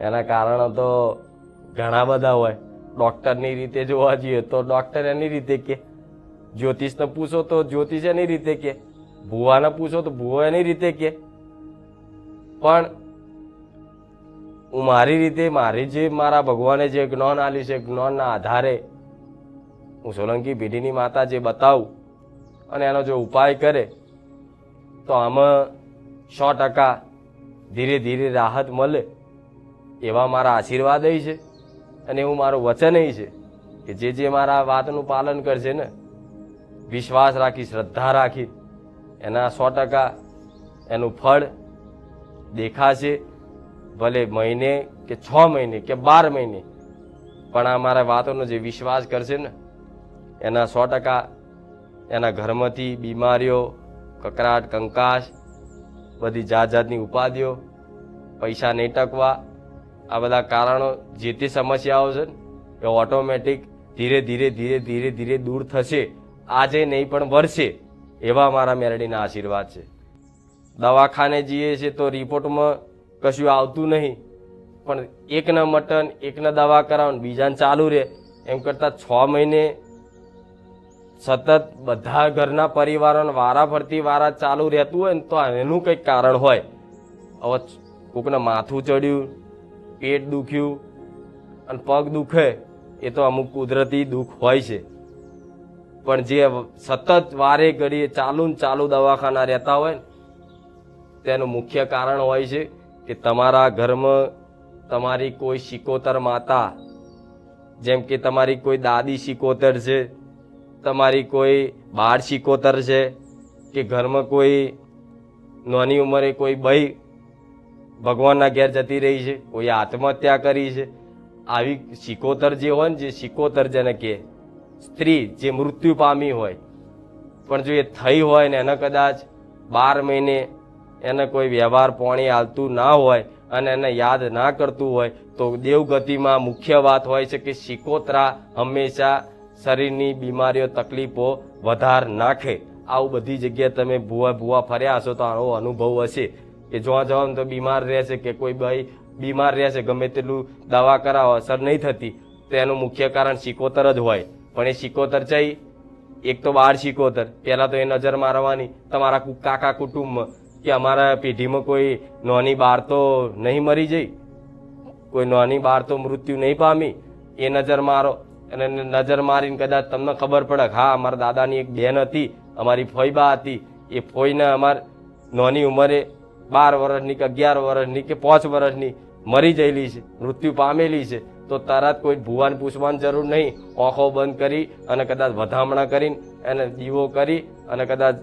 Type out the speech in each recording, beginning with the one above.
એના કારણો તો ઘણા બધા હોય. ડૉક્ટરની રીતે જોવા જઈએ તો ડૉક્ટર એની રીતે કે. જ્યોતિષને પૂછો તો જ્યોતિષ એની રીતે કે. ભુવાને પૂછો તો ભુવો એની રીતે કે. પણ હું મારી રીતે, મારી જે મારા ભગવાને જે જ્ઞાન આપ્યું છે, જ્ઞાનના આધારે હું સોલંકી પેઢીની માતા જે બતાવું અને એનો જો ઉપાય કરે, તો આમાં સો ટકા ધીરે ધીરે રાહત મળે. એવા મારા આશીર્વાદ છે અને એવું મારું વચન છે કે જે જે મારા વાતનું પાલન કરશે ને, વિશ્વાસ રાખી, શ્રદ્ધા રાખી, એના સો ટકા એનું ફળ દેખાશે, ભલે મહિને કે છ મહિને કે બાર મહિને, પણ આ મારા વાતોનો જે વિશ્વાસ કરશે ને, એના સો ટકા એના ઘરમાંથી બીમારીઓ, કકરાટ કંકાશ બધી જાત જાતની ઉપાધિઓ, પૈસા નહીં ટકવા આ બધા કારણો જે તે સમસ્યાઓ છે ને, એ ઓટોમેટિક ધીરે ધીરે ધીરે ધીરે ધીરે દૂર થશે. આજે નહીં પણ વર્ષે એવા મારા મેરડીના આશીર્વાદ છે. દવાખાને જઈએ છીએ તો રિપોર્ટમાં કશું આવતું નહીં. પણ એકના મટન એકના દવા કરાવો બીજાને ચાલુ રહે. એમ કરતાં છ મહિને સતત બધા ઘરના પરિવારોને વારા ફરતી વારા ચાલુ રહેતું હોય ને તો એનું કંઈક કારણ હોય. હવે કોકને માથું ચડ્યું પેટ દુખ્યું અને પગ દુખે, એ તો અમુક કુદરતી દુઃખ હોય છે. પણ જે સતત વારે ઘડીએ ચાલુ ને ચાલુ દવાખાના રહેતા હોય ને, તેનું મુખ્ય કારણ હોય છે કે તમારા ઘરમાં તમારી કોઈ શિકોતર માતા, જેમ કે તમારી કોઈ દાદી શિકોતર છે, તમારી કોઈ બાળ શિકોતર છે, કે ઘરમાં કોઈ નાની ઉંમરે કોઈ બઈ ભગવાનના ઘેર જતી રહી છે, કોઈ આત્મહત્યા કરી છે. આવી શિકોતર જે હોય ને, જે શિકોતર જેને કે સ્ત્રી જે મૃત્યુ પામી હોય, પણ જો એ થઈ હોય ને, એને કદાચ બાર મહિને એને કોઈ વ્યવહાર પાણી હાલતું ના હોય અને એને યાદ ના કરતું હોય, તો દેવગતિમાં મુખ્ય વાત હોય છે કે શિકોતરા હંમેશા શરીરની બીમારીઓ, તકલીફો વધાર નાખે. આવું બધી જગ્યાએ તમે ભૂવા ભૂવા ફર્યા હશો તો આવો અનુભવ હશે. કે જોવા જાઓ ને તો બીમાર રહેશે કે કોઈ ભાઈ બીમાર રહેશે ગમે તેટલું દવા કરાવો, અસર નહીં થતી, તો એનું મુખ્ય કારણ શિકોતર જ હોય. પણ એ શિકોતર ચઈ એક તો બાર શિકોતર. પહેલાં તો એ નજર મારવાની. તમારા કાકા કુટુંબમાં કે અમારા પેઢીમાં કોઈ નોની બાર તો નહીં મરી જઈ? કોઈ નોની બાર તો મૃત્યુ નહીં પામી? એ નજર મારો. અને નજર મારીને કદાચ તમને ખબર પડે હા, અમારા દાદાની એક બેન હતી, અમારી ફોઈબા હતી. એ ફોઈને અમાર નોની ઉંમરે બાર વર્ષની કે અગિયાર વર્ષની કે પાંચ વર્ષની મરી ગયેલી છે, મૃત્યુ પામેલી છે, તો તરત કોઈ ભુવાન પૂછવાની જરૂર નહીં. આંખો બંધ કરી અને કદાચ વધામણા કરીને એને દીવો કરી અને કદાચ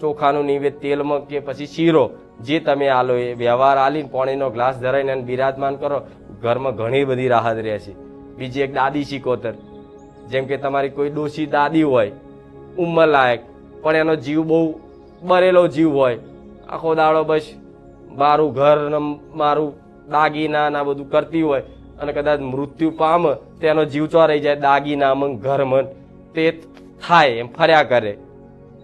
ચોખાનું નિવેદ તેલમાં કે પછી શીરો, જે તમે આલો એ વ્યવહાર આલીને પાણીનો ગ્લાસ ધરાઈને એને બિરાજમાન કરો. ઘરમાં ઘણી બધી રાહત રહે છે. બીજી એક દાદી શિકોતર જેમ કે તમારી કોઈ ડોશી દાદી હોય ઉંમર લાયક પણ એનો જીવ બહુ બરેલો જીવ હોય આખો દાડો બસ મારું ઘર મારું દાગીના ના બધું કરતી હોય અને કદાચ મૃત્યુ પામે તેનો જીવ ચોરાઈ જાય દાગીના મન ઘર મન તે થાય, એમ ફર્યા કરે.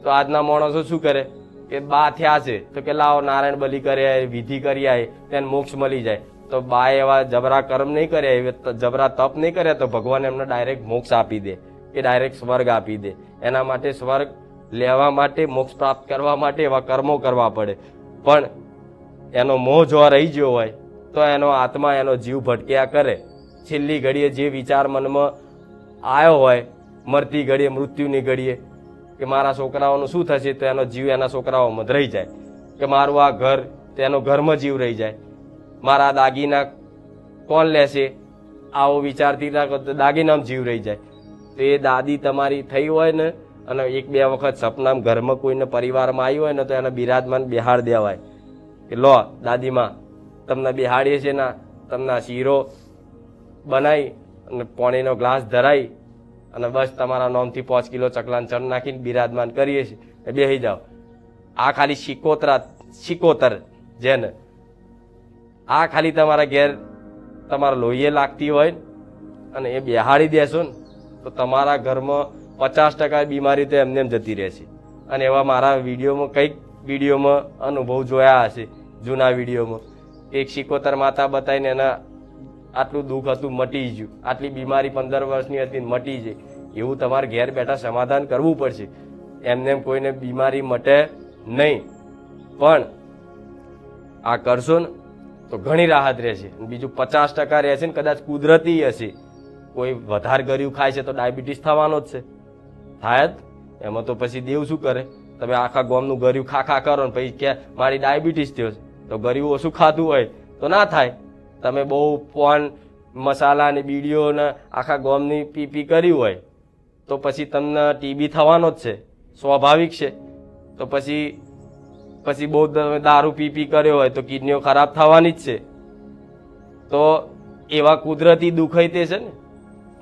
તો આજના માણસો શું કરે? કે બા થયા છે, તો કે લાવો નારાયણ બલી આવે વિધિ કરી આવે તેને મોક્ષ મળી જાય. તો બા એવા જબરા કર્મ નહીં કરે એ જબરા તપ નહીં કરે, તો ભગવાન એમને ડાયરેક્ટ મોક્ષ આપી દે. કે ડાયરેક્ટ સ્વર્ગ આપી દે. એના માટે સ્વર્ગ લેવા માટે, મોક્ષ પ્રાપ્ત કરવા માટે એવા કર્મો કરવા પડે. પણ એનો મોહ જો રહી ગયો હોય, તો એનો આત્મા, એનો જીવ ભટક્યા કરે. છેલ્લી ઘડીએ જે વિચાર મનમાં આવ્યો હોય, મરતી ઘડીએ, મૃત્યુની ઘડીએ, કે મારા છોકરાઓનું શું થશે, તો એનો જીવ એના છોકરાઓમાં રહી જાય. કે મારું આ ઘર તેનો ઘરમાં જીવ રહી જાય. મારા દાગીના કોણ લેશે? આવો વિચારથી દાગીનામાં જીવ રહી જાય. તો એ દાદી તમારી થઈ હોય ને અને એક બે વખત સપનામાં ઘરમાં કોઈને પરિવારમાં આવ્યું હોય ને તો એને બિરાજમાન બિહાડ દેવાય. કે લો, દાદીમાં, તમને બિહાડીએ છે ના, તમને શીરો બનાવી અને પાણીનો ગ્લાસ ધરાઈ અને બસ તમારા નોમથી પાંચ કિલો ચકલાન ચણ નાખીને બિરાજમાન કરીએ છીએ. બેસી જાઓ. આ ખાલી શિકોતરા, શિકોતર જેને. આ ખાલી તમારા ઘેર તમારા લોહીએ લાગતી હોય અને એ બેહાડી દેશો ને, તો તમારા ઘરમાં પચાસ ટકા બીમારી તો એમને એમ જતી રહેશે અને એવા મારા વિડીયોમાં કંઈક વિડીયોમાં અનુભવ જોયા હશે, જૂના વિડીયોમાં. એક શિકોતર માતા બતાવીને એના આટલું દુઃખ હતું, મટી ગયું. આટલી બીમારી પંદર વર્ષની હતી, મટી જાય એવું તમારે ઘેર બેઠા સમાધાન કરવું પડશે. એમને કોઈને બીમારી મટે નહીં. પણ આ કરશો ને, તો ઘણી રાહત રહેશે. બીજું પચાસ ટકા રહેશે ને, કદાચ કુદરતી હશે. કોઈ વધારે ગર્યું ખાય છે તો ડાયાબિટીસ થવાનો જ છે. થાય જ એમાં તો પછી દેવ શું કરે? તમે આખા ગોમનું ગર્યું ખા ખા કરો ને પછી કે મારી ડાયાબિટીસ થયો છે. તો ગળ્યું ઓછું ખાધું હોય તો ના થાય. તમે બહુ પોન, મસાલા ને બીડીઓ ને આખા ગોમની પી પી કરી હોય તો પછી તમને ટીબી થવાનો જ છે. સ્વાભાવિક છે. તો પછી પછી બહુ દારૂ પી પી કર્યો હોય તો કિડનીઓ ખરાબ થવાની જ છે. તો એવા કુદરતી દુઃખ તે છે ને?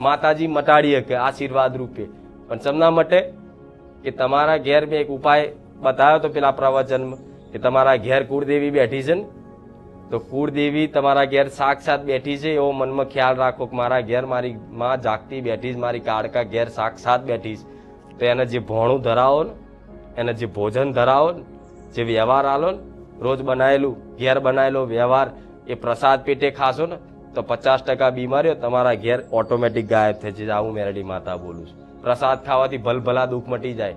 માતાજી મટાડી શકે આશીર્વાદ રૂપે. પણ સમના માટે કે તમારા ઘેર મેં એક ઉપાય બતાવ્યો તો પેલા પ્રવચન કે તમારા ઘેર કુળદેવી બેઠી છે ને, તો કુળદેવી તમારા ઘેર સાક્ષાત બેઠી છે, એવો મનમાં ખ્યાલ રાખો કે મારા ઘેર મારી માં જાગતી બેઠી છે, મારી કાળકા ઘેર સાક્ષાત બેઠી છે. તો એને જે ભોણું ધરાવો ને, એને જે ભોજન ધરાવો ને, જે વ્યવહાર આલો ને, રોજ બનાવેલું ઘેર બનાવેલો વ્યવહાર એ પ્રસાદ પેટે ખાશો ને, તો પચાસ ટકા બીમારીઓ તમારા ઘેર ઓટોમેટિક ગાયબ થઈ જશે. આવું મેરડી માતા બોલું છું. પ્રસાદ ખાવાથી ભલભલા દુઃખ મટી જાય.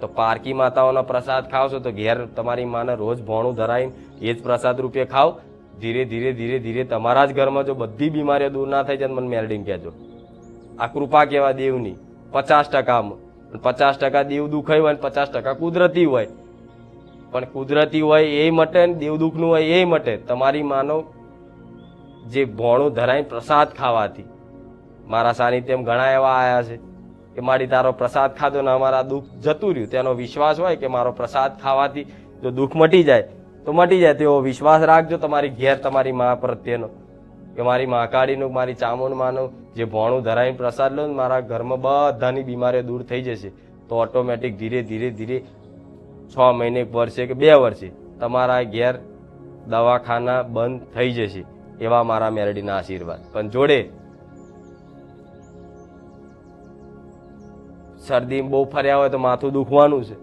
તો પારકી માતાઓનો પ્રસાદ ખાવશો તો ઘેર તમારી માને રોજ ભોણું ધરાવીને એ જ પ્રસાદ રૂપે ખાવ. ધીરે ધીરે ધીરે ધીરે તમારા જ ઘરમાં જો બધી બીમારીઓ દૂર ના થઈ જાય મને મેરડીને કહેજો. આ કૃપા કહેવા દેવની. પચાસ ટકામાં. પચાસ ટકા દેવ દુખાય હોય ને પચાસ ટકા કુદરતી હોય. પણ કુદરતી હોય એ મટે ને દેવ દુઃખનું હોય એ મટે. તમારી માનો જે ભોણું ધરાઈને પ્રસાદ ખાવાથી. મારા સાનિધ્યમ ઘણા એવા આવ્યા છે. કે મારી તારો પ્રસાદ ખાધો ને અમારા દુઃખ જતું રહ્યું, તેનો વિશ્વાસ હોય કે મારો પ્રસાદ ખાવાથી જો દુઃખ મટી જાય, તો મટી જાય, તેવો વિશ્વાસ રાખજો તમારી ઘેર તમારી મા પ્રત્યેનો. કે મારી મહાકાળીનું મારી ચામુંડ માનું, જે ભોણું ધરાવીને પ્રસાદ લો ને મારા ઘરમાં બધાની બીમારીઓ દૂર થઈ જશે. તો ઓટોમેટિક ધીરે ધીરે ધીરે છ મહિને, એક વર્ષે કે બે વર્ષે તમારા ઘેર દવાખાના બંધ થઈ જશે. એવા મારા મેરડીના આશીર્વાદ. પણ જોડે શરદી બહુ ફર્યા હોય તો માથું દુખવાનું છે.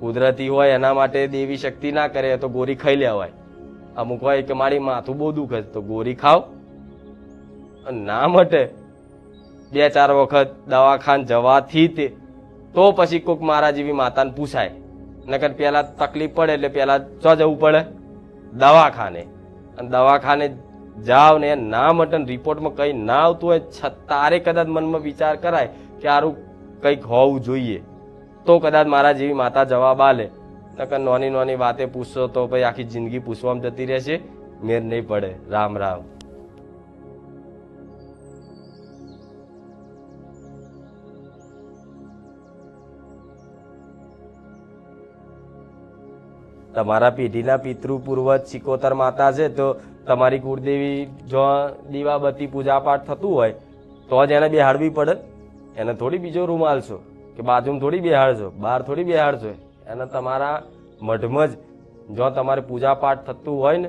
કુદરતી હોય એના માટે દેવી શક્તિ ના કરે તો ગોરી ખાઈ લેવાય અમુક હોય કે મારી માથું બહુ દુખે છે, તો ગોરી અને ના મટે, બે ચાર વખત દવાખાન જવાથી તે, તો પછી કોઈક મારા જેવી માતાને પૂછાય. નકર પહેલાં તકલીફ પડે એટલે પહેલાં ચ જવું પડે? દવાખાને. અને દવાખાને જાવ ને ના મટે ને રિપોર્ટમાં કંઈ ના આવતું હોય, છતાં તારે કદાચ મનમાં વિચાર કરાય કે આરું કંઈક હોવું જોઈએ. તો કદાચ મારા જેવી માતા જવાબ આલે. નકર નોની નોની વાતે પૂછશો તો પછી આખી જિંદગી પૂછવામાં જતી રહેશે. મેર નહીં પડે. રામ રામ. તમારા પેઢીના પિતૃ પૂર્વજ સિકોતર માતા છે, તો તમારી કુળદેવી જો દીવાબત્તી પૂજા પાઠ થતું હોય, તો જ એને બેહાડવી પડે. એને થોડી બીજો રૂમ આલશો કે બાજુમાં થોડી બેહાડશો? બહાર થોડી બેહાડશો? એને તમારા મઢમાં જ જો તમારે પૂજા પાઠ થતું હોય ને,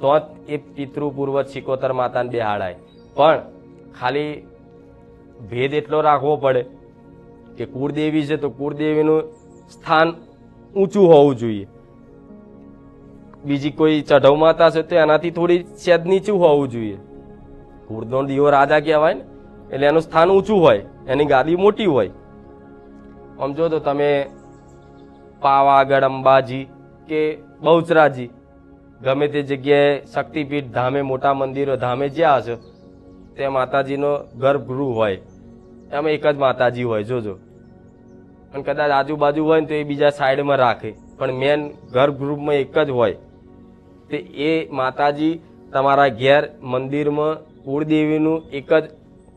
તો જ એ પિતૃ પૂર્વજ સિકોતર માતાને બેહાડાય. પણ ખાલી ભેદ એટલો રાખવો પડે કે કુળદેવી છે તો કુળદેવીનું સ્થાન ઊંચું હોવું જોઈએ. બીજી કોઈ ચઢવ માતા છે તો એનાથી થોડી સેજ નીચું હોવું જોઈએ. કુળનો દીવો રાજા કહેવાય ને. એટલે એનું સ્થાન ઊંચું હોય, એની ગાદી મોટી હોય. આમ જો તો તમે પાવાગઢ, અંબાજી કે બહુચરાજી, ગમે તે જગ્યાએ શક્તિપીઠ ધામે, મોટા મંદિરો ધામે જ્યાં હશે તે માતાજીનો ગર્ભગૃહ હોય. એમાં એક જ માતાજી હોય, જોજો. અને કદાચ આજુબાજુ હોય ને તો એ બીજા સાઈડમાં રાખે, પણ મેન ગર્ભગૃહમાં એક જ હોય. તે એ માતાજી તમારા ઘેર મંદિરમાં કુળદેવીનું એક જ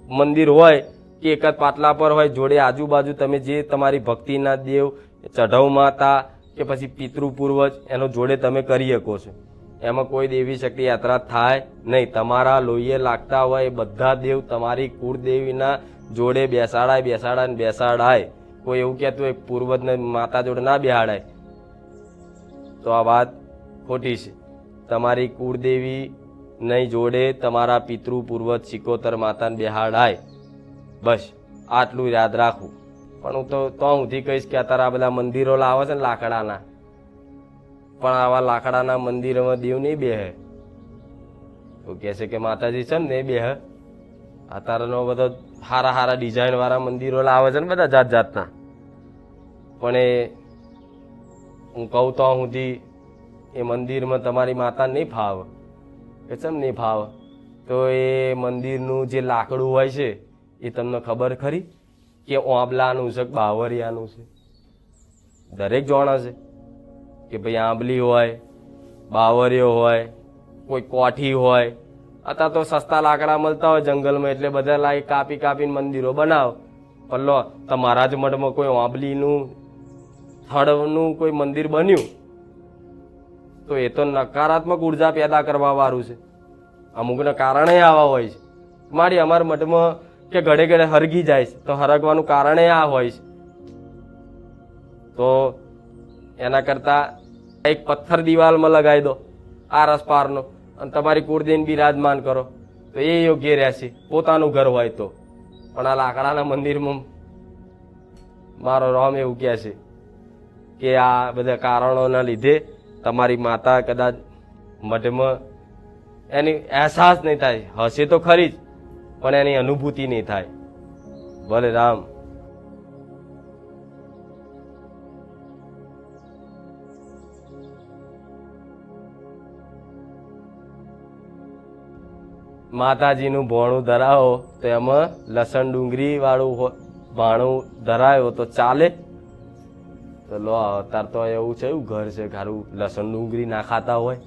મંદિર હોય કે એક જ પાટલા પર હોય, જોડે આજુબાજુ તમે જે તમારી ભક્તિના દેવ, ચઢવ માતા કે પછી પિતૃ પૂર્વજ એનો જોડે તમે કરી શકો છો. એમાં કોઈ દેવી શક્તિ યાત્રા થાય નહીં. તમારા લોહીએ લાગતા હોય એ બધા દેવ તમારી કુળદેવીના જોડે બેસાડાય બેસાડાય ને બેસાડાય. કોઈ એવું કહેતું હોય, પૂર્વજને માતા જોડે ના બેહાડાય. તો આ વાત ખોટી છે. તમારી કુળદેવી નહીં જોડે તમારા પિતૃ પૂર્વજ સિકોતર માતાને બેહાડાય. બસ, આટલું યાદ રાખવું. પણ હું તો તો સુધી કહીશ કે અત્યારે આ બધા મંદિરો લાવે છે ને લાકડાના. પણ આવા લાકડાના મંદિરોમાં દેવ નહીં બેહે. તો કહે છે કે માતાજી છે ને એ બે અત્યારનો બધો સારા સારા ડિઝાઇનવાળા મંદિરો લાવે છે ને બધા જાત જાતના. પણ એ, હું કહું તો સુધી એ મંદિરમાં તમારી માતા નહીં ફાવ. કે ચમ નહીં ભાવ? તો એ મંદિરનું જે લાકડું હોય છે, એ તમને ખબર ખરી? કે ઓંબલાનું છે બાવરિયાનું છે? દરેક જોણા છે કે ભાઈ આંબલી હોય બાવરિયો હોય, કોઈ કોઠી હોય. અત્યારે તો સસ્તા લાકડા મળતા હોય જંગલમાં, એટલે બધા લાઈ કાપી કાપીને મંદિરો બનાવ. પણ લો, તમારા જ મઠમાં કોઈ આંબલીનું થળનું કોઈ મંદિર બન્યું? તો એ તો નકારાત્મક ઊર્જા પેદા કરવા વાળું છે. અમુકના કારણે આવા હોય છે. મારી અમારા મઠમાં કે ઘડે ઘડે હરગી જાય છે, તો હરગવાનું કારણે આ હોય છે. તો એના કરતા એક પથ્થર દિવાલમાં લગાવી દો, આ પારનો અને તમારી કુળદેન બિરાજમાન કરો. તો એ યોગ્ય રહેશે, પોતાનું ઘર હોય તો. પણ આ લાકડાના મંદિરમાં મારો રોમ એવું કહે છે કે આ બધા કારણોના લીધે તમારી માતા કદાચ મઢમાં એની અહેસાસ નહીં થાય. હશે તો ખરી જ, પણ એની અનુભૂતિ નહીં થાય. ભલે રામ. માતાજીનું ભોણું ધરાવો તો એમાં લસણ ડુંગળી વાળું ભાણું ધરાયો તો ચાલે. તો લો અત્યારે તો એવું છે, એવું ઘર છે, ખારું લસણ ડુંગળી ના ખાતા હોય.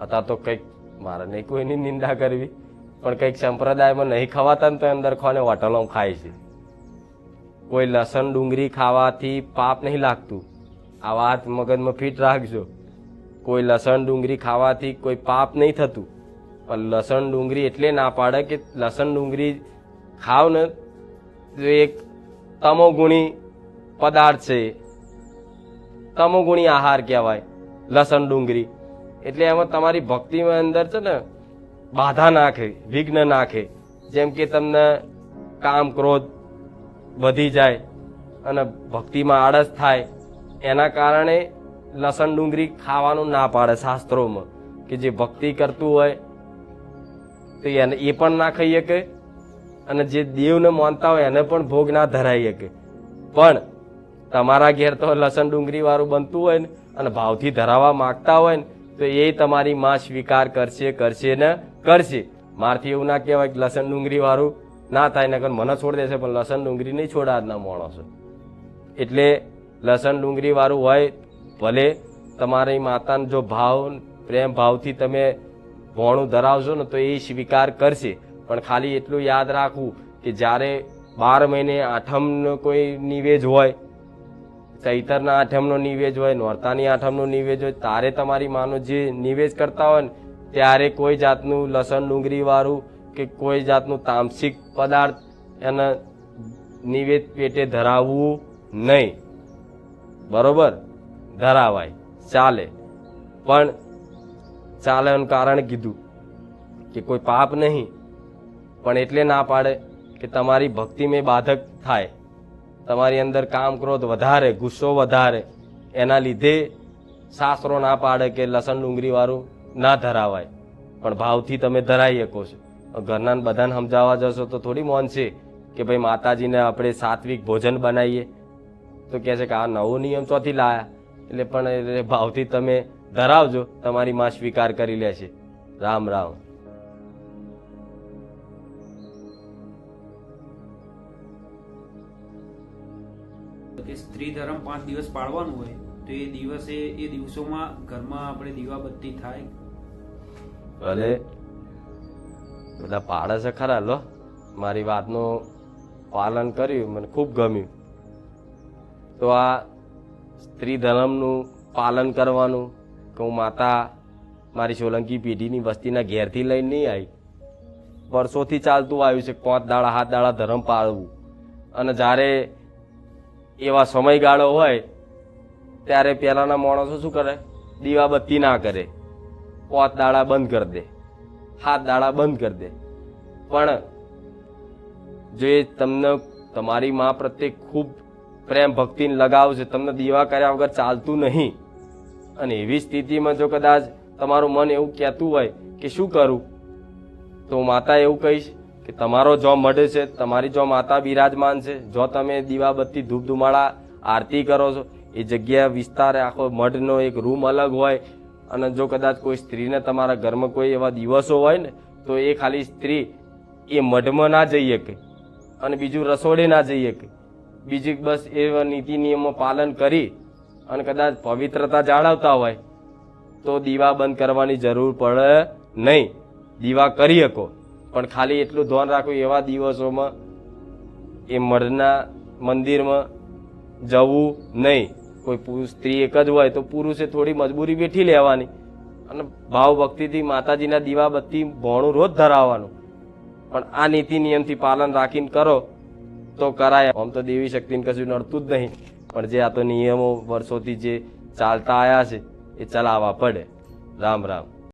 અત્યારે તો કંઈક મારે નહીં કોઈની નિંદા કરવી, પણ કંઈક સંપ્રદાયમાં નહીં ખવાતા ને તો અંદર ખોને હોટલોમાં ખાય છે. કોઈ લસણ ડુંગળી ખાવાથી પાપ નહીં લાગતું. આ વાત મગજમાં ફિટ રાખજો. કોઈ લસણ ડુંગળી ખાવાથી કોઈ પાપ નહીં થતું. પણ લસણ ડુંગળી એટલે ના પાડે કે લસણ ડુંગળી ખાવ ને એક તમોગુણી પદાર્થ છે. તમોગુણી આહાર કહેવાય, લસણ, ડુંગળી. એટલે એમાં તમારી ભક્તિમાં અંદર છે ને બાધા નાખે, વિઘ્ન નાખે. જેમ કે તમને કામ, ક્રોધ વધી જાય અને ભક્તિમાં આળસ થાય, એના કારણે લસણ, ડુંગળી ખાવાનું ના પાડે શાસ્ત્રોમાં, કે જે ભક્તિ કરતું હોય, તો એને એ પણ ના ખાઈ શકે અને જે દેવને માનતા હોય એને પણ ભોગ ના ધરાઈ શકે. પણ તમારા ઘેર તો લસણ ડુંગળીવાળું બનતું હોય ને અને ભાવથી ધરાવવા માંગતા હોય ને, તો એ તમારી માં સ્વીકાર કરશે કરશે ને કરશે. મારથી એવું ના કહેવાય કે લસણ ડુંગળી વાળું ના થાય ને મને છોડી દેશે, પણ લસણ ડુંગળી નહીં છોડા આજના માણસો. એટલે લસણ ડુંગળીવાળું હોય, ભલે તમારી માતાનો જો ભાવ, પ્રેમ ભાવથી તમે ભોણું ધરાવશો ને, તો એ સ્વીકાર કરશે. પણ ખાલી એટલું યાદ રાખવું કે જ્યારે બાર મહિને આઠમનો કોઈ નિવેજ હોય ચૈતરના આઠમનો નિવેજ હોય, નોરતાની આઠમનો નિવેજ હોય, તારે તમારી માનો જે નિવેજ કરતા હોય ને, ત્યારે કોઈ જાતનું લસણ ડુંગળીવાળું કે કોઈ જાતનું તામસિક પદાર્થ એને નિવેદ પેટે ધરાવવું નહીં. બરોબર? ધરાવાય. ચાલે. પણ ચાલે એનું કારણ કીધું કે કોઈ પાપ નહીં. પણ એટલે ના પાડે કે તમારી ભક્તિ મેં બાધક થાય. તમારી અંદર કામ ક્રોધ વધારે, ગુસ્સો વધારે. એના લીધે સાસરો ના પાડે કે લસણ ડુંગળીવાળું ના ધરાવાય. પણ ભાવથી તમે ધરાઈ શકો છો. ઘરના બધાને સમજાવવા જશો તો થોડી મોન છે કે ભાઈ માતાજીને આપણે સાત્વિક ભોજન બનાવીએ. તો કહે છે કે આ નવો નિયમ ચોથી લાયા. એટલે પણ ભાવથી તમે ધરાવજો, તમારી માં સ્વીકાર કરી લેશે. રામ રામ. કે સ્ત્રી ધર્મ પાંચ દિવસ પાળવાનું હોય, તો એ દિવસે, એ દિવસોમાં ઘરમાં આપણે દીવાબત્તી થાય. અરે બધા પાડે છે ખરા, લો. મારી વાતનું પાલન કર્યું, મને ખૂબ ગમ્યું. તો આ સ્ત્રી ધર્મનું પાલન કરવાનું, કે હું માતા, મારી સોલંકી પેઢીની વસ્તીના ઘેરથી લઈને નહીં આવી. વર્ષોથી ચાલતું આવ્યું છે, પાંચ દાડા હાથ દાડા ધર્મ પાળવું. અને જ્યારે એવા સમયગાળો હોય, ત્યારે પહેલાંના માણસો શું કરે? દીવાબત્તી ના કરે. પોત દાડા બંધ કરી દે. હાથ દાડા બંધ કરી દે. પણ જે તમને, તમારી માં પ્રત્યે ખૂબ પ્રેમ ભક્તિને લગાવ છે તમને દીવા કર્યા વગર ચાલતું નહીં. અને એવી સ્થિતિમાં જો કદાચ તમારું મન એવું કહેતું હોય કે શું કરું, તો માતા એવું કહીશ કે તમારો જો મઢ છે, તમારી જો માતા બિરાજમાન છે, જો તમે દીવાબત્તી ધૂપ ધુમાડા આરતી કરો છો, એ જગ્યા વિસ્તાર આખો મઢનો એક રૂમ અલગ હોય અને જો કદાચ કોઈ સ્ત્રીને તમારા ઘરમાં કોઈ એવા દિવસો હોય ને, તો એ ખાલી સ્ત્રી એ મઢમાં ના જઈ શકે અને બીજું રસોડે ના જઈ શકે. બીજું બસ એ નીતિ નિયમો પાલન કરી અને કદાચ પવિત્રતા જાળવતા હોય, તો દીવા બંધ કરવાની જરૂર પડે નહીં. દીવા કરી શકો. પણ ખાલી એટલું ધ્યાન રાખવું એવા દિવસોમાં એ મઢના મંદિરમાં જવું નહીં. કોઈ પુરુષ, સ્ત્રી એક જ હોય તો પુરુષે થોડી મજબૂરી બેઠી લેવાની. અને ભાવ ભક્તિથી માતાજીના દીવા બત્તી ભોણું રોજ ધરાવવાનું. પણ આ નીતિ નિયમથી પાલન રાખીને કરો તો કરાય. આમ તો દેવી શક્તિને કશું નડતું જ નહીં. પણ જે આ તો નિયમો વર્ષોથી જે ચાલતા આવ્યા છે, એ ચલાવવા પડે. રામ રામ.